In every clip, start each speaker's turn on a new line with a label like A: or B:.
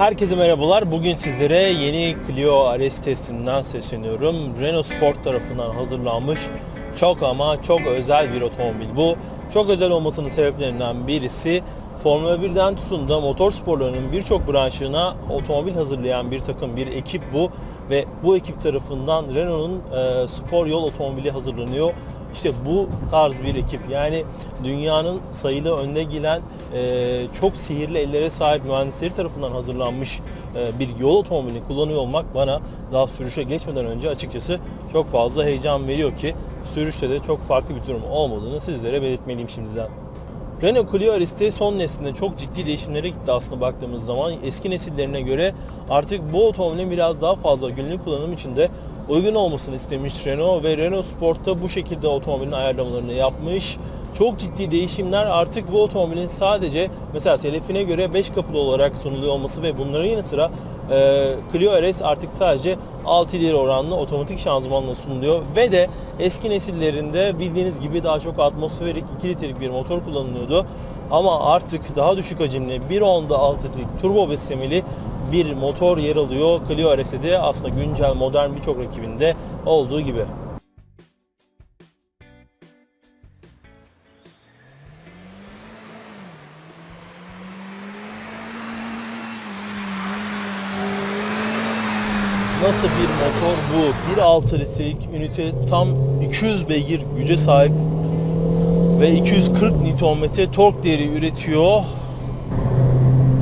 A: Herkese merhabalar. Bugün sizlere yeni Clio RS testinden sesleniyorum. Renault Sport tarafından hazırlanmış çok ama çok özel bir otomobil. Bu çok özel olmasının sebeplerinden birisi Formula 1'den tutun da motor sporlarının birçok branşına otomobil hazırlayan bir takım, bir ekip bu ve bu ekip tarafından Renault'un e, spor yol otomobili hazırlanıyor. İşte bu tarz bir ekip yani dünyanın sayılı önde gelen e, çok sihirli ellere sahip mühendisleri tarafından hazırlanmış e, bir yol otomobilini kullanıyor olmak bana daha sürüşe geçmeden önce açıkçası çok fazla heyecan veriyor ki sürüşte de çok farklı bir durum olmadığını sizlere belirtmeliyim şimdiden. Renault Clio RS'te son neslinde çok ciddi değişimlere gitti aslında baktığımız zaman. Eski nesillerine göre artık bu otomobilin biraz daha fazla günlük kullanım için de uygun olmasını istemiş Renault ve Renault Sport'ta bu şekilde otomobilin ayarlamalarını yapmış. Çok ciddi değişimler artık bu otomobilin sadece mesela selefine göre 5 kapılı olarak sunuluyor olması ve bunların yanı sıra e, Clio RS artık sadece 6 ileri oranlı otomatik şanzımanla sunuluyor ve de eski nesillerinde bildiğiniz gibi daha çok atmosferik 2 litrelik bir motor kullanılıyordu. Ama artık daha düşük hacimli 1.6 litrelik turbo beslemeli bir motor yer alıyor. Clio RS'de aslında güncel modern birçok rakibinde olduğu gibi. Nasıl bir motor bu? 1.6 litrelik ünite tam 200 beygir güce sahip ve 240 Nm tork değeri üretiyor.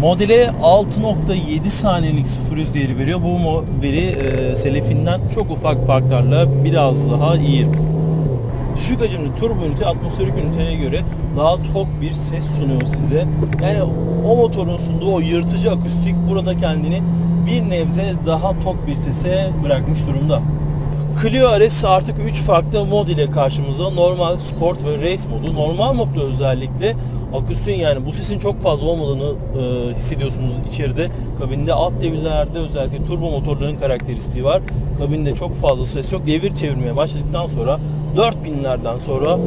A: Modele 6.7 saniyelik 0 100 değeri veriyor. Bu veri e, selefinden çok ufak farklarla biraz daha iyi. Düşük hacimli turbo ünite atmosferik üniteye göre daha tok bir ses sunuyor size. Yani o motorun sunduğu o yırtıcı akustik burada kendini bir nebze daha tok bir sese bırakmış durumda. Clio RS artık 3 farklı mod ile karşımıza. Normal, Sport ve Race modu. Normal modda özellikle akustiğin yani bu sesin çok fazla olmadığını e, hissediyorsunuz içeride. Kabinde alt devirlerde özellikle turbo motorların karakteristiği var. Kabinde çok fazla ses yok. Devir çevirmeye başladıktan sonra 4000'lerden sonra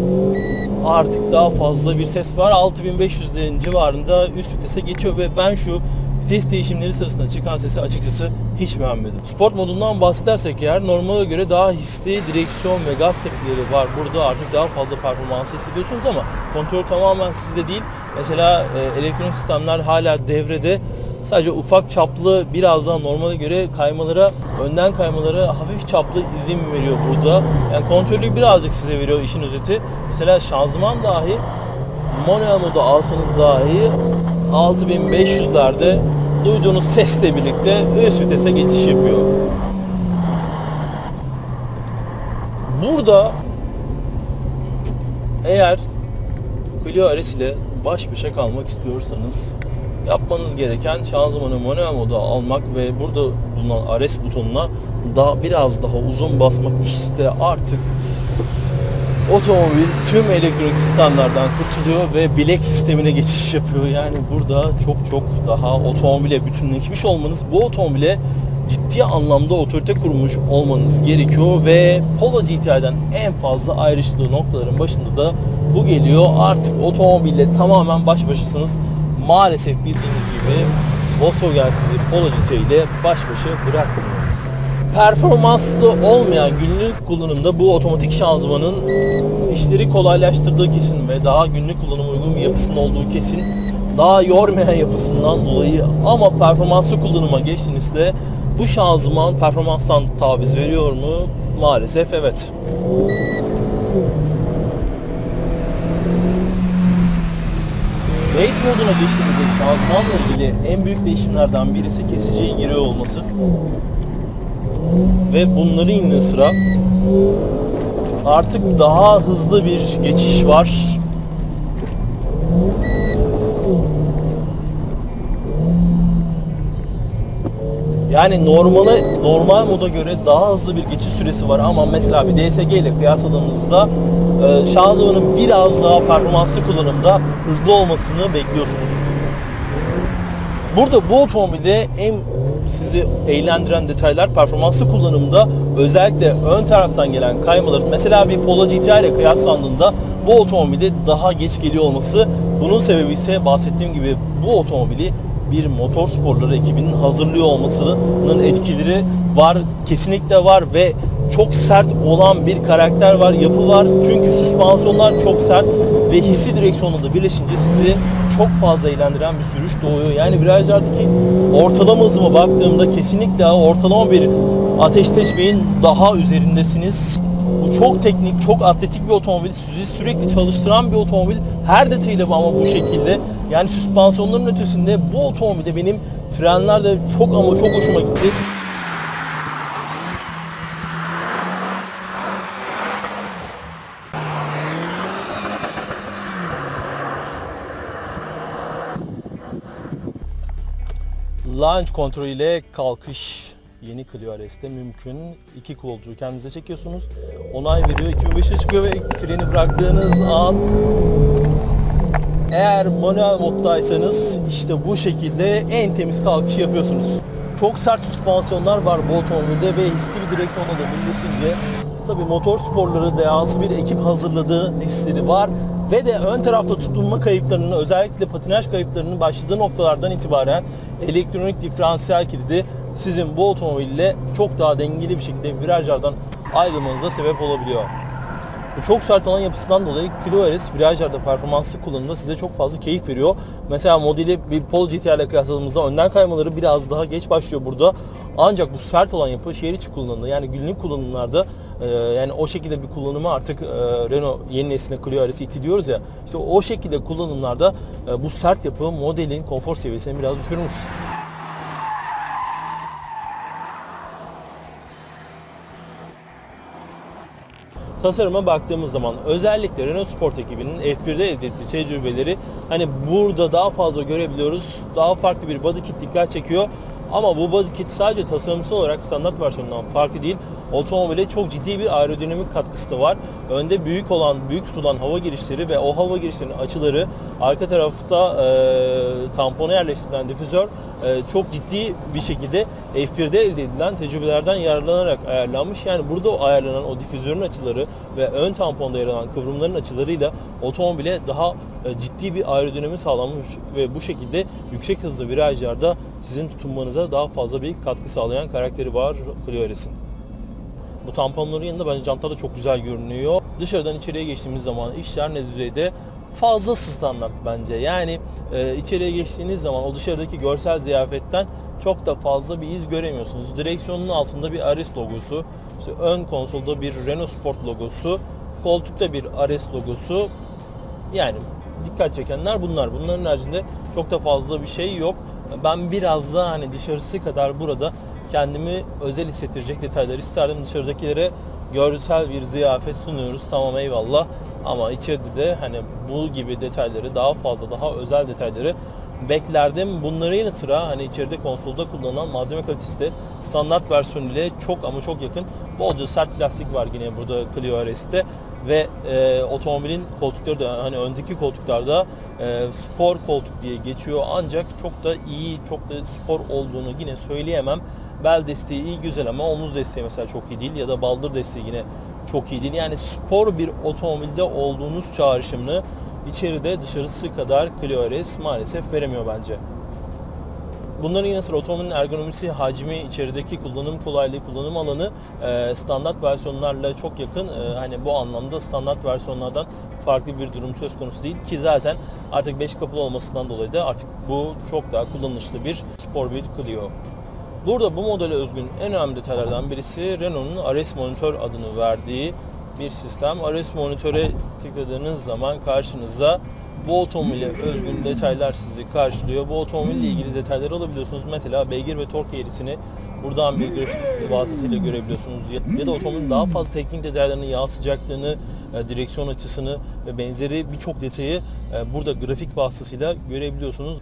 A: artık daha fazla bir ses var. 6500'lerin civarında üst vitese geçiyor ve ben şu vites değişimleri sırasında çıkan sesi açıkçası hiç beğenmedim. Sport modundan bahsedersek eğer normale göre daha hisli direksiyon ve gaz tepkileri var. Burada artık daha fazla performans hissediyorsunuz ama kontrol tamamen sizde değil. Mesela e, elektronik sistemler hala devrede. Sadece ufak çaplı biraz daha normale göre kaymalara, önden kaymalara hafif çaplı izin veriyor burada. Yani kontrolü birazcık size veriyor işin özeti. Mesela şanzıman dahi manuel modu alsanız dahi 6500'lerde duyduğunuz sesle birlikte üst vitese geçiş yapıyor. Burada eğer Clio RS ile baş başa kalmak istiyorsanız yapmanız gereken şanzımanı manuel moda almak ve burada bulunan RS butonuna daha biraz daha uzun basmak işte artık otomobil tüm elektronik sistemlerden kurtuluyor ve bilek sistemine geçiş yapıyor. Yani burada çok çok daha otomobile bütünleşmiş olmanız, bu otomobile ciddi anlamda otorite kurmuş olmanız gerekiyor ve Polo GTI'den en fazla ayrıştığı noktaların başında da bu geliyor. Artık otomobille tamamen baş başasınız. Maalesef bildiğiniz gibi Volkswagen sizi Polo GTI ile baş başa bırakmıyor performanslı olmayan günlük kullanımda bu otomatik şanzımanın işleri kolaylaştırdığı kesin ve daha günlük kullanıma uygun bir yapısının olduğu kesin. Daha yormayan yapısından dolayı ama performanslı kullanıma geçtiğinizde bu şanzıman performanstan taviz veriyor mu? Maalesef evet. Race moduna geçtiğimizde şanzımanla ilgili en büyük değişimlerden birisi kesiciye giriyor olması ve bunların yanı sıra artık daha hızlı bir geçiş var. Yani normale normal moda göre daha hızlı bir geçiş süresi var ama mesela bir DSG ile kıyasladığımızda e, şanzımanın biraz daha performanslı kullanımda hızlı olmasını bekliyorsunuz. Burada bu otomobilde en sizi eğlendiren detaylar performanslı kullanımda özellikle ön taraftan gelen kaymaların mesela bir Polo GTI ile kıyaslandığında bu otomobili daha geç geliyor olması. Bunun sebebi ise bahsettiğim gibi bu otomobili bir motor sporları ekibinin hazırlıyor olmasının etkileri var. Kesinlikle var ve çok sert olan bir karakter var, yapı var. Çünkü süspansiyonlar çok sert ve hissi direksiyonla birleşince sizi çok fazla eğlendiren bir sürüş doğuyor. Yani virajlardaki ortalama hızıma baktığımda kesinlikle ortalama bir ateşleşmeyin daha üzerindesiniz. Bu çok teknik, çok atletik bir otomobil. Sizi sürekli çalıştıran bir otomobil. Her detayıyla ama bu şekilde. Yani süspansiyonların ötesinde bu otomobilde benim frenler de çok ama çok hoşuma gitti. Launch kontrolü ile kalkış yeni Clio RS'te mümkün. İki kolcuğu kendinize çekiyorsunuz. Onay veriyor. 2005'e çıkıyor ve freni bıraktığınız an eğer manuel moddaysanız işte bu şekilde en temiz kalkışı yapıyorsunuz. Çok sert süspansiyonlar var bu otomobilde ve hisli bir direksiyonla da birleşince tabii motor sporları dehası bir ekip hazırladığı hisleri var ve de ön tarafta tutunma kayıplarının özellikle patinaj kayıplarının başladığı noktalardan itibaren elektronik diferansiyel kilidi sizin bu otomobille çok daha dengeli bir şekilde virajlardan ayrılmanıza sebep olabiliyor. Bu çok sert alan yapısından dolayı Clio RS virajlarda performanslı kullanımda size çok fazla keyif veriyor. Mesela modeli bir Polo GTR ile kıyasladığımızda önden kaymaları biraz daha geç başlıyor burada. Ancak bu sert olan yapı şehir içi kullanımda yani günlük kullanımlarda e, yani o şekilde bir kullanımı artık e, Renault yeni nesline Clio RS iti diyoruz ya. İşte o şekilde kullanımlarda e, bu sert yapı modelin konfor seviyesini biraz düşürmüş. tasarıma baktığımız zaman özellikle Renault Sport ekibinin F1'de elde ettiği tecrübeleri hani burada daha fazla görebiliyoruz. Daha farklı bir body kit dikkat çekiyor. Ama bu body kit sadece tasarımsal olarak standart versiyonundan farklı değil. Otomobile çok ciddi bir aerodinamik katkısı da var. Önde büyük olan, büyük tutulan hava girişleri ve o hava girişlerinin açıları, arka tarafta e, tampona yerleştirilen difüzör e, çok ciddi bir şekilde F1'de elde edilen tecrübelerden yararlanarak ayarlanmış. Yani burada o ayarlanan o difüzörün açıları ve ön tamponda yer alan kıvrımların açılarıyla otomobile daha e, ciddi bir aerodinami sağlanmış ve bu şekilde yüksek hızlı virajlarda sizin tutunmanıza daha fazla bir katkı sağlayan karakteri var Clio RS'in. Bu tamponların yanında bence jantlar da çok güzel görünüyor. Dışarıdan içeriye geçtiğimiz zaman işler ne düzeyde fazla standart bence. Yani e, içeriye geçtiğiniz zaman o dışarıdaki görsel ziyafetten çok da fazla bir iz göremiyorsunuz. Direksiyonun altında bir Ares logosu, işte ön konsolda bir Renault Sport logosu, koltukta bir Ares logosu. Yani dikkat çekenler bunlar. Bunların haricinde çok da fazla bir şey yok. Ben biraz da hani dışarısı kadar burada kendimi özel hissettirecek detaylar isterdim. Dışarıdakilere görsel bir ziyafet sunuyoruz. Tamam eyvallah. Ama içeride de hani bu gibi detayları daha fazla daha özel detayları beklerdim. Bunların yanı sıra hani içeride konsolda kullanılan malzeme kalitesi de standart versiyon ile çok ama çok yakın. Bolca sert plastik var yine burada Clio RS'te ve e, otomobilin koltukları da hani öndeki koltuklarda e, spor koltuk diye geçiyor ancak çok da iyi, çok da spor olduğunu yine söyleyemem. Bel desteği iyi güzel ama omuz desteği mesela çok iyi değil ya da baldır desteği yine çok iyi değil. Yani spor bir otomobilde olduğunuz çağrışımını içeride dışarısı kadar Clio RS maalesef veremiyor bence. Bunların yanı sıra otomobilin ergonomisi, hacmi, içerideki kullanım kolaylığı, kullanım alanı e, standart versiyonlarla çok yakın. E, hani bu anlamda standart versiyonlardan farklı bir durum söz konusu değil ki zaten artık 5 kapılı olmasından dolayı da artık bu çok daha kullanışlı bir spor bir Clio. Burada bu modele özgün en önemli detaylardan birisi Renault'un RS Monitor adını verdiği bir sistem. RS Monitör'e tıkladığınız zaman karşınıza bu otomobile özgün detaylar sizi karşılıyor. Bu otomobille ilgili detayları alabiliyorsunuz. Mesela beygir ve tork eğrisini buradan bir grafik vasıtasıyla görebiliyorsunuz. Ya da otomobilin daha fazla teknik detaylarını, yağ sıcaklığını, e, direksiyon açısını ve benzeri birçok detayı e, burada grafik vasıtasıyla görebiliyorsunuz.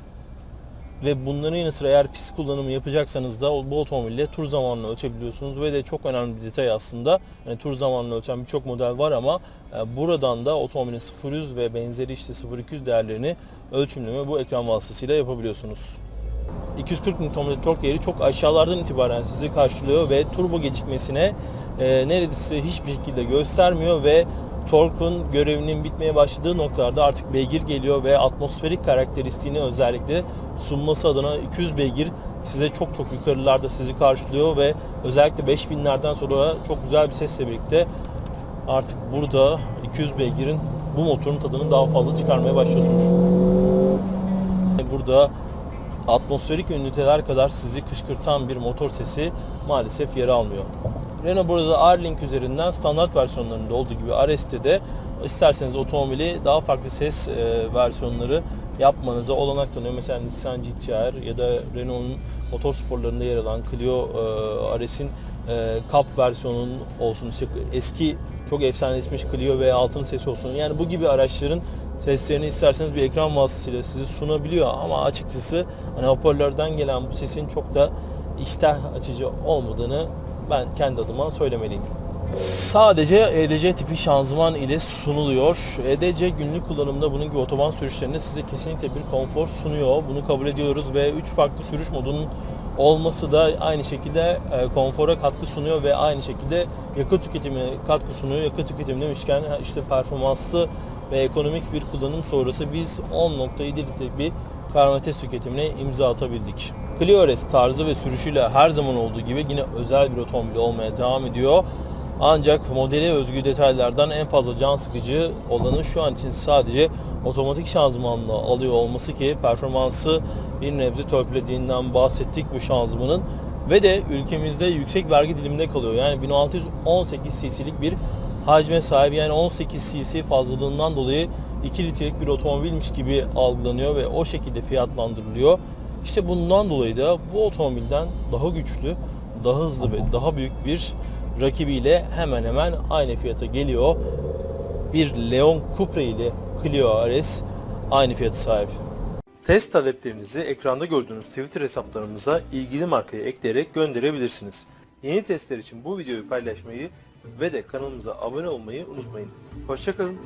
A: Ve bunların yanı sıra eğer pist kullanımı yapacaksanız da bu otomobille tur zamanını ölçebiliyorsunuz ve de çok önemli bir detay aslında. Yani tur zamanını ölçen birçok model var ama e, buradan da otomobilin 0-100 ve benzeri işte 0-200 değerlerini ölçümleme bu ekran vasıtasıyla yapabiliyorsunuz. 240 Nm tork değeri çok aşağılardan itibaren sizi karşılıyor ve turbo gecikmesine e, neredeyse hiçbir şekilde göstermiyor ve Tork'un görevinin bitmeye başladığı noktalarda artık beygir geliyor ve atmosferik karakteristiğini özellikle sunması adına 200 beygir size çok çok yukarılarda sizi karşılıyor ve özellikle 5000'lerden sonra çok güzel bir sesle birlikte artık burada 200 beygirin bu motorun tadını daha fazla çıkarmaya başlıyorsunuz. Burada atmosferik üniteler kadar sizi kışkırtan bir motor sesi maalesef yer almıyor. Renault burada R-Link üzerinden standart versiyonlarında olduğu gibi RS'te de isterseniz otomobili daha farklı ses e, versiyonları yapmanıza olanak tanıyor. Mesela Nissan GT-R ya da Renault'un motor sporlarında yer alan Clio e, RS'in e, Cup versiyonunun olsun, eski çok efsaneleşmiş Clio ve altın sesi olsun. Yani bu gibi araçların seslerini isterseniz bir ekran vasıtasıyla sizi sunabiliyor ama açıkçası hani hoparlörden gelen bu sesin çok da iştah açıcı olmadığını ben kendi adıma söylemeliyim. Sadece EDC tipi şanzıman ile sunuluyor. EDC günlük kullanımda bunun gibi otoban sürüşlerinde size kesinlikle bir konfor sunuyor. Bunu kabul ediyoruz ve 3 farklı sürüş modunun olması da aynı şekilde e, konfora katkı sunuyor ve aynı şekilde yakıt tüketimine katkı sunuyor. Yakıt tüketimi demişken işte performanslı ve ekonomik bir kullanım sonrası biz 10.7 litre bir karbonhidrat tüketimine imza atabildik. Clio RS tarzı ve sürüşüyle her zaman olduğu gibi yine özel bir otomobil olmaya devam ediyor. Ancak modele özgü detaylardan en fazla can sıkıcı olanı şu an için sadece otomatik şanzımanla alıyor olması ki performansı bir nebze törpülediğinden bahsettik bu şanzımanın ve de ülkemizde yüksek vergi diliminde kalıyor. Yani 1618 cc'lik bir hacme sahip yani 18 cc fazlalığından dolayı 2 litrelik bir otomobilmiş gibi algılanıyor ve o şekilde fiyatlandırılıyor. İşte bundan dolayı da bu otomobilden daha güçlü, daha hızlı ve daha büyük bir rakibiyle hemen hemen aynı fiyata geliyor. Bir Leon Cupra ile Clio RS aynı fiyata sahip. Test taleplerinizi ekranda gördüğünüz Twitter hesaplarımıza ilgili markayı ekleyerek gönderebilirsiniz. Yeni testler için bu videoyu paylaşmayı ve de kanalımıza abone olmayı unutmayın. Hoşçakalın.